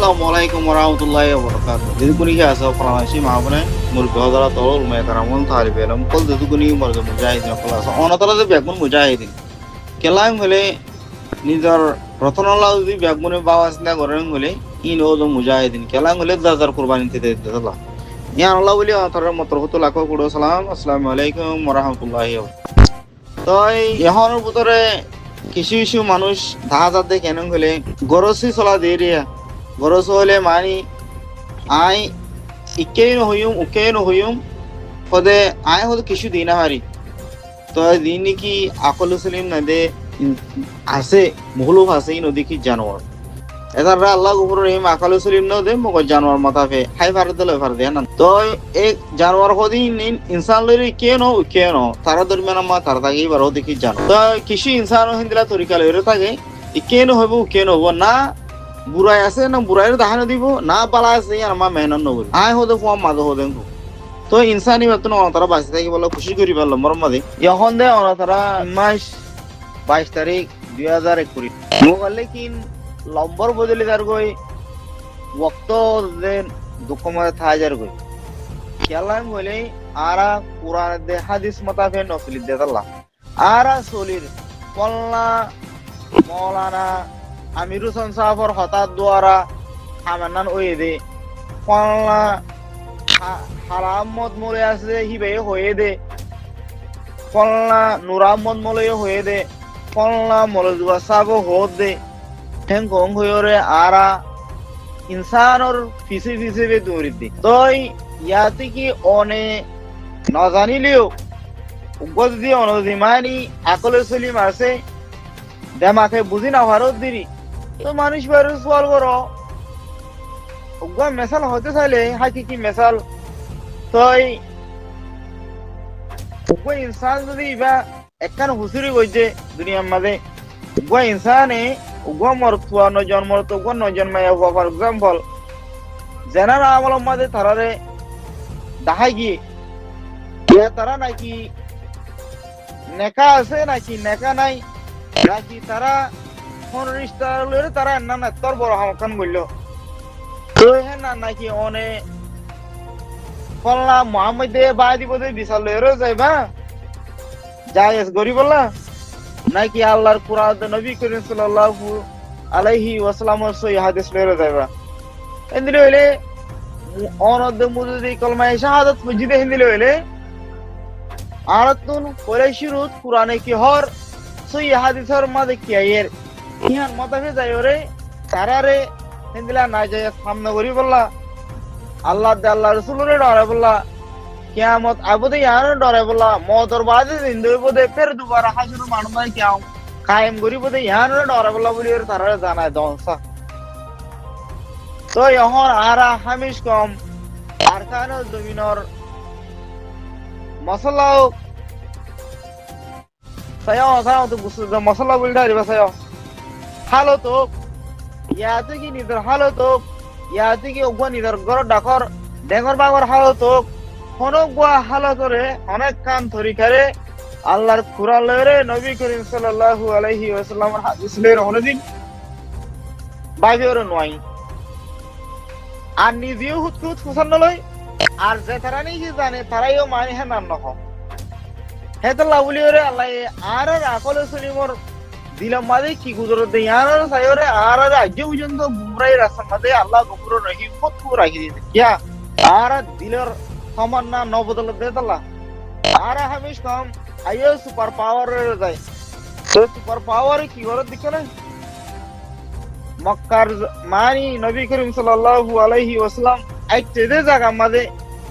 wabarakatuh dedi kuni ki asa faramashi mahabane murgo hadara tolol me karamon talib elam kol dedi kuni morgo mujahidin kol asa ona tala de begun mujahidin কেলাম হলে নিজর রতনল্লাহ যদি বেগুনে বাবা চিন্তা করেন হলে in ওদ মুজাহিদিন কেলাম হলে দাদার কুরবানি দিতে দিতে ইয়ান আল্লাহ বলি তার মতর হতো লাখো কুড়ো সালাম আসসালামু আলাইকুম রহমতুল্লাহি তো এখন ভিতরে কিছু কিছু মানুষ ধাহা যাতে কেন হলে গরসি চলা দিয়ে হলে মানি আই ইকেই নহইম উকেই নহইম হদে আই হদে কিছু দিন হারি তো দিন কি আকল সলিম না দে আছে মুহলুফ আছে ই নদী কি জানোয়ার এদার আল্লাহ গুফর রহিম আকাল সলিম ন দে মগ জানোয়ার মাথা ফে হাই ফার দলে ফার দে না তো এক জানোয়ার হদি নিন ইনসান লরি কে নো কে নো তারা দরমিয়ান মা তারা তাকে বার হদি কি জানো তো কিছু ইনসান হিন্দিলা তরিকা লরে থাকে ই কে নো হইব কে নো না বুড়াই আছে না বুড়াইয়ের দাহানো দিব, না বালা আছে আর মা মেহনত নগরি আই হদে ফুয়া মাদো হদে তো ইনসানি বেতন তারা বাঁচি থাকি বলে খুশি করি পারল মরম মাদি এখন দে অনা তারা মাস বাইশ তারিখ দুই হাজার এক কুড়ি মোবাইলে কিন লম্বর বদলি তার গই ওক্ত দেন দুঃখ মধ্যে থা হাজার গই খেলাম বলে আরা কোরআন দে হাদিস মোতাফে নসলি দে তাল্লা। আরা সলির কল্লা, মৌলানা আমির হুসেন সাহাবর হঠাৎ দ্বারা হামান্নান ওই দে কল্লা হারাম মদ মরে আছে হিবে হয়ে দে কল্লা নুরামদ মলে হয়ে দে কল্লা মলজুয়া সাব হদ দে ঠেং গং হয়রে আরা ইনসানর ফিসে ফিসে বে দৌড়ি দে তই ইয়াতে কি অনে নজানিলেও উগত দিয়ে অনজিমানি আকলে সলিম আছে দেমাকে বুঝি না ভারত দিরি তো মানুষ বাইরে সোয়াল করো। মেসাল হতে চাইলে হাকিকি মেসাল তই উগা ইনসান যদি ইবা একখান হুসুরি গইছে দুনিয়ার মাঝে উগা ইনসানে উগা মরতুয়া নজন মরত উগা নজন মায়া হুয়া ফর এক্সাম্পল জেনার আমল মাঝে তারারে দেখাই গিয়ে তারা নাকি নেকা আছে, নাকি নেকা নাই, নাকি তারা ফোন রিস্তার লইরে তারা না না তোর বড় হামখান বলল। তো হ্যাঁ না নাকি অনে কল্লা মোহাম্মদ দে বা দিব দে বিশাল লইরে যাইবা? যাই গরি বললা নাকি আল্লাহর কুরআন নবী করিম সাল্লাল্লাহু আলাইহি ওয়াসাল্লামের সই হাদিস লইরে যাইবা। এন্দিলে হইলে অনদ মুজুদি কলমা শাহাদাত মসজিদে হিন্দিলে হইলে আরাতুন পরে শুরুত কুরআনে কি হর সই হাদিসের মাঝে কি আইয়ের? ইহান মতাফে যাই ওরে তারারে হিন্দিলা না যাই সামনে করি বললা, আল্লাহ দে আল্লাহ রসুলরে ডরে বললা, কিয়ামত আবুদে ইয়ানো ডরে বললা, মদর বাদে জিন্দে বদে ফের দুবারা হাসুর মানবাই কিয়াও, কায়েম করি বদে ইয়ানো ডরে বললা বলি ওর তারারে জানায় দংসা তো এখন আরা হামিশ কম আরকানো জমিনর মশলাও তো বুঝতে মশলা বলতে পারিবা সায়াও। তো। ইয়াতে কি ওগুয়া নিদর গর ডাকর ডেঙ্গর বাগর হালো তো। কোনো গুয়া হালো করে অনেক কান তরিকারে আল্লাহর কুরআন লরে নবী করিম সাল্লাল্লাহু আলাইহি ওয়াসাল্লামের হাদিস লরে অনেকদিন বাইবের নয় আর নিজেও হুতকুত ফুসান্ন লয় আর যে তারা নিজে জানে তারাইও মানে হ্যাঁ নাম নখ হেতল্লা বলি ওরে আল্লাহ আর আকলে সলিমর দিলাম মাঝে, কি গুজর দে আর আর সাইরে আর আর আজ পর্যন্ত বুমরাই রাস্তার মাঝে আল্লাহ গফুর রহিম কত রাখি দিয়েছে। কিয়া? আর দিলের সমান না নবদল দে তাল্লা আর হামিশ কি করে দিকে না মক্কার মানি নবী করিম সাল্লাল্লাহু আলাইহি ওয়াসাল্লাম এক চেদে জায়গা মাঝে।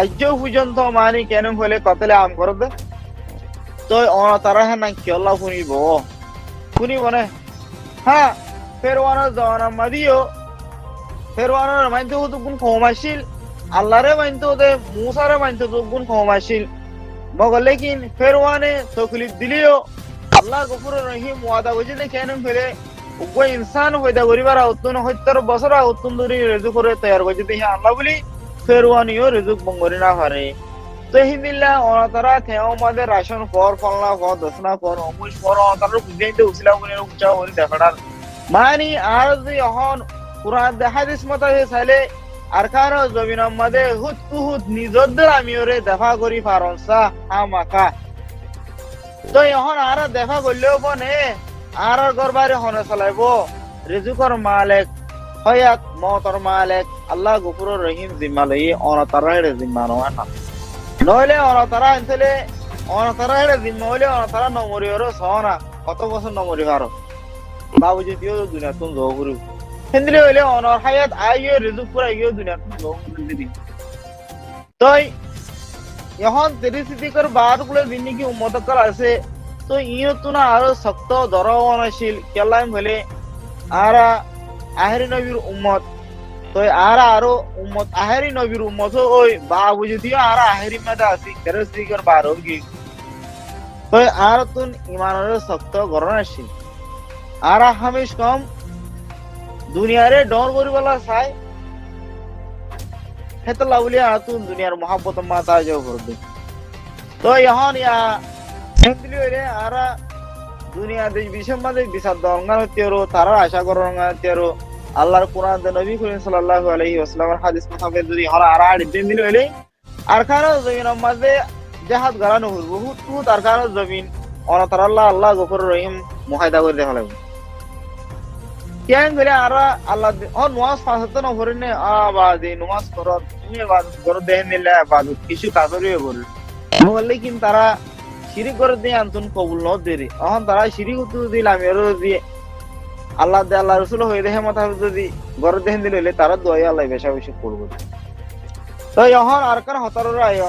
আজ পর্যন্ত মানি কেন হলে কতলে আম করে দে। তো অন তারা হ্যাঁ না কি আল্লাহ শুনিব। শুনিব না হ্যাঁ ফেরওয়ানোর জওয়ানা মাদিও। ফেরওয়ানোর মানতে তো গুণ কমাইছিল আল্লাহরে মানতে দে মুসারে মানতে তো গুণ কমাইছিল মগর লেকিন ফেরওয়ানে তকলিফ দিলিও। আল্লাহ গফুর রহিম ওয়াদা বুঝে কেন ফেলে উগ্র ইনসান হইদা করিবার আউতুন হত্যার বছর ধরি রেজু করে তৈয়ার করে দিতে আল্লাহ বলি, ফেরওয়ানিও রেজুক বঙ্গরি না পারে তো অনাতারা থেও মাদের রাশন ফর ফলনা ফর দশনা ফর অমুষ ফর অনাতারা বুঝাইতে উছিলা বলে উচ্চা করে দেখাটার মানি আর যদি এখন কোরআন হাদিস মোতাবেক চাইলে আর কারও জমিনের মধ্যে হুত কুহুত নিজরদের আমি ওরে দেখা করি পারনসা হামাকা তো এখন আর দেখা করলেও বনে আর ঘর বাড়ি হনে চলাইব? রিজুকর মালেক, হয়াত মতর মালেক, আল্লাহ গফুর রহিম জিম্মা লই অনতারা হেড়ে জিম্মা নয় না নইলে অনতারা আনছিলে অনতারা হেড়ে জিম্মা হইলে অনতারা নমরি ওর সহনা। কত বছর নমরি পারো বাবুজি দিও দুনিয়া তুমি জব করিব। হিন্দিলে হইলে অনর হায়াত আইও রিজুক পুরা ইও দুনিয়া তুমি জব করিব তই এখন তেরি সিদ্দিকর বাদগুলো দিন কি উম্মত আছে তো ইও তুনা আরও শক্ত দরওয়ানশীল কেলাম হলে আরা আহেরি নবীর উম্মত। তো আরা আরও উম্মত আহেরি নবীর উম্মত ওই বা বুঝি আরা আহেরি মাদা আছে তেরি সিদ্দিকর বার হোগি তো আর তুন ইমানের শক্ত গরণশীল আরা হামিশ কম দুনিয়ারে ডর করিবলা চাই। হেতো লাউলিয়া তুন দুনিয়ার মহাব্বত মাতা যাও করবে তো এখন ইয়া হেন্দিলি হইলে আরা দুনিয়া দেশ বিষম মাঝে বিচার দরঙ্গা হতিয়ারো তারা আশা করঙ্গা হতিয়ারো আল্লাহর কোরআন দে নবী করিম সাল্লাল্লাহু আলাইহি ওয়াসাল্লামের হাদিস মোতাবেক যদি হরা আরা আড়িতে দিলি হইলে, আর কারও জমিন মাঝে জাহাজ গাড়ানো হইব বহুত বহুত, আর কারও জমিন অনতার আল্লাহ আল্লাহ গফুর রহিম মুহাইদা করে দেখা কেন করে আরা আল্লাহ ও নমাজ ফাঁসতে না ভরে নে, আ বাদে, নমাজ করো তুমি ইবাদত করো দেহ নিলে ইবাদত কিছু কাজরে বল বললে কিন্তু তারা শিরিক করে দিয়ে আনতুন কবুল ন দেরি এখন তারা শিরিক উত্তু দিল আমি আরও দিয়ে আল্লাহ দে আল্লাহ রসুল হয়ে দেখে মাথা যদি ঘর দেখেন দিলে তারা দোয়া আল্লাহ বেশা বেশি করব। তো এখন আর কার হতার আয়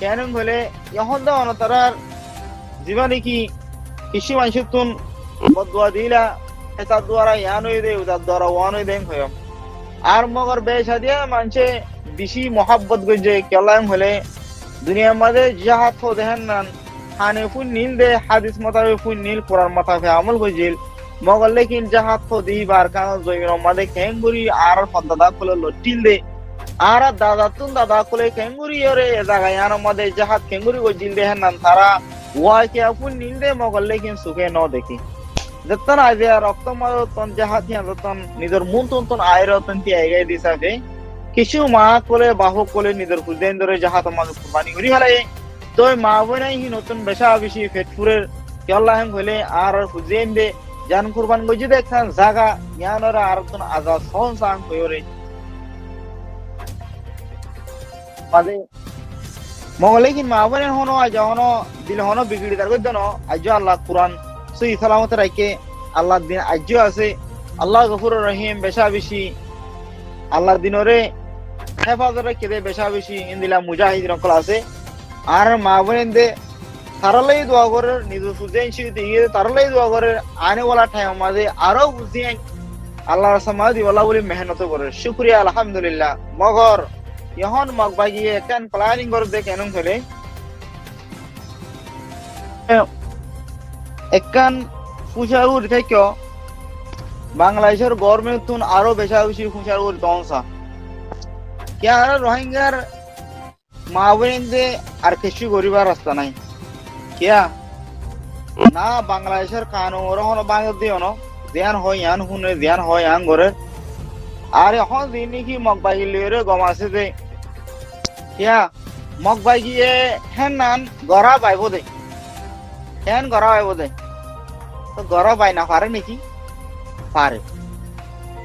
কেন হলে ইহন তো অনতারার জীবনে কি কৃষি মানুষের তুন বদুয়া দিলা? এটা দ্বারা ইয়ান হয়ে দে উদার দ্বারা ওয়ান হয়ে দেন হয়ম আর মগর বেশা দিয়া মানুষে বেশি মহাব্বত গজে কেলাম হলে দুনিয়ার মাঝে জাহাত হো দেখেন নান, হানে ফুন নীল দে, হাদিস মোতাবে ফুন নীল, কোরআন মোতাবে আমল গজিল মগর লেকিন জাহাত হো দি বার কান জমির মাঝে কেঙ্গুরি আর ফদাদা খুলে লটিল আর দাদা তুন দাদা খুলে কেঙ্গুরি ওরে, এ জায়গায় ইয়ার মাঝে জাহাত কেঙ্গুরি গজিল দেখেন নান তারা। ওয়া কে ফুন নীল দে মগর লেকিন সুখে ন দেখি। যতন আজ রক্ত মারতন যাহা থিয়া যতন নিজের মন তন আয়ের তন তি আইগাই দিছাকে কিছু মা কোলে, বাহু কোলে নিজের খুদেন ধরে যাহা তোমার কুরবানি করি হালাই তই মা বনাই নতুন বেশা বেশি ফেটফুরের কেল্লা হেম হইলে আর খুজেন দে। জান কুরবান গজি দেখান জাগা জ্ঞানর আর তন আজা সন সাং কিন মাবনে হনো, আজ হনো, দিল হনো, বিগড়ি তার গদ্দনো আজ আল্লাহ কুরআন সই সালামত রাখে আল্লাহর দিন আজ্য আছে। আল্লাহ গফুর রহিম, বেশা বেশি। আল্লাহর দিনরে হেফাজত রেখে বেশা বেশি। ইন্দিলা মুজাহিদ আছে। আর মা বোন দে তারালাই দোয়া করে, নিজ সুজেন শিখতে গিয়ে তারালাই দোয়া করে আনে ওলা ঠাই মাঝে আরও বুঝিয়ে আল্লাহ সমাধি ওলা বলে মেহনত করে। শুক্রিয়া, আলহামদুলিল্লাহ। মগর, ইহন মগ বাগিয়ে কেন প্ল্যানিং করে দে কেন করে। একান ফুসার উর থেকে বাংলাদেশের গভর্নমেন্ট তুন আরও বেশা বেশি ফুসার উর দংসা কে আর রোহিঙ্গার মা আর কিছু গরিবার রাস্তা নাই। কিয়া? না, বাংলাদেশের কানুন ওরা হনো বাংলা দিও ধ্যান হয় ইয়ান শুনে ধ্যান হয় ইয়ান করে আর এখন দিন নাকি মগ গম আছে যে, কিয়া, মগ হেন নান গড়া পাইব দে। হেন গড়া পাইব দে। তো গড় পাই না পারে নাকি পারে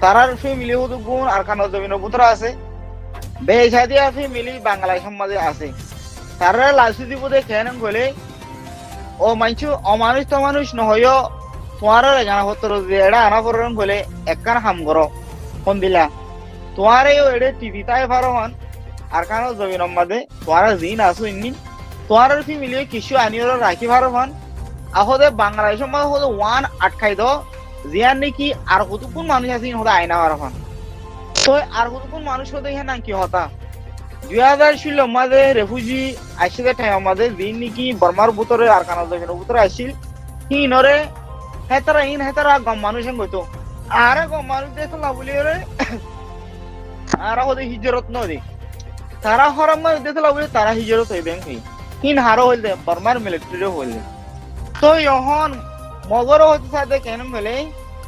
তারার ফ্যামিলি হতো গুণ আর খানা জমিন পুত্র আছে। বেসাদিয়া ফ্যামিলি বাংলাদেশ সমাজে আছে। তারা লাসি দিব দেখে গলে? ও মানছু অমানুষ তো মানুষ নহয়। তোমার জানা হতো এড়া আনা পড়ন গলে একখান হাম করো ফোন দিলা। তোমার এই এড়ে টিভি তাই পারো মান আর খানা জমিন মাঝে তোমার জিন আসো ইনি তোমার ফ্যামিলি কিছু আনিও রাখি পারো মান আহদে বাংলাদেশের মধ্যে হলো ওয়ান আটকাই দো, জিয়ান নাকি আর কতক্ষণ মানুষ আছে হতে আয়না বারফান তো আর কতক্ষণ মানুষ হতে হ্যাঁ না কি হতা? দুই হাজার ষোল মাঝে আসছে টাইম মাঝে দিন নাকি বর্মার বুতরে আর কানা জমিন বুতরে আসছিল হি নরে হেতারা ইন হেতারা গম মানুষ হেন গইতো আর গম মানুষ দেখো না বলি রে তারা হরাম দেখলা তারা হিজরত বর্মার তো এখন মগর হতে সাথে কেন মেলে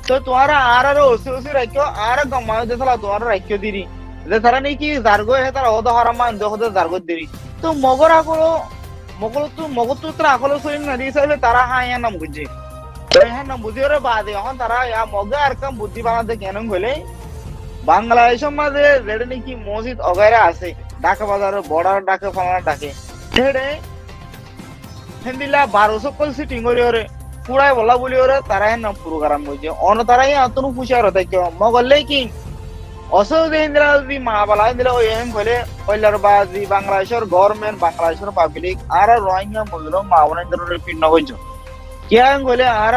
তো তোমারা আর আর ওসি ওসি রাখিও আর গম্মা দেতলা তোমারা রাখিও দিরি যে তারা নাকি জার্গো হে তারা ওদা হারামা ইন্দো হতে জার্গো দিরি তো মগর আকলো মগল তো মগর তো তারা আকলো সইন না দিছে তারা হ্যাঁ নাম বুঝে হ্যাঁ নাম বুঝে ওরে বাদে এখন তারা ইয়া মগে আর কাম বুদ্ধি বানাতে কেন হলে বাংলাদেশের মাঝে যেটা নাকি মসজিদ অগাইরা আছে। ঢাকা বাজারের বর্ডার ডাকে ফালানা ডাকে। সেড়ে হেন্দিলা বারোশো কল সিটিং করি ওরে পুরাই বলা বলি ওরে তারা হেন প্রোগ্রাম হয়েছে অন তারাই আতনু পুষার হতে কেউ মগলে কি? অসুবিধা হিন্দিরা যদি মা বলা হিন্দিরা ওই এম বা যদি বাংলাদেশের গভর্নমেন্ট বাংলাদেশের পাবলিক আর রোহিঙ্গা মুজরম মা বোন পিন্ন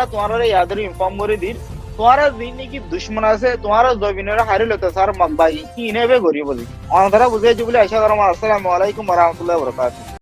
তোমার ইয়াদের ইনফর্ম করে দিন তোমার দিন নাকি দুশ্মন আছে তোমার জমিনের হারিল তো স্যার কি নেবে গরিব বলি অনাধারা বুঝেছি বলে আশা করলাম আসসালামু আলাইকুম রাহমাতুল্লাহি ওয়া বারাকাতুহু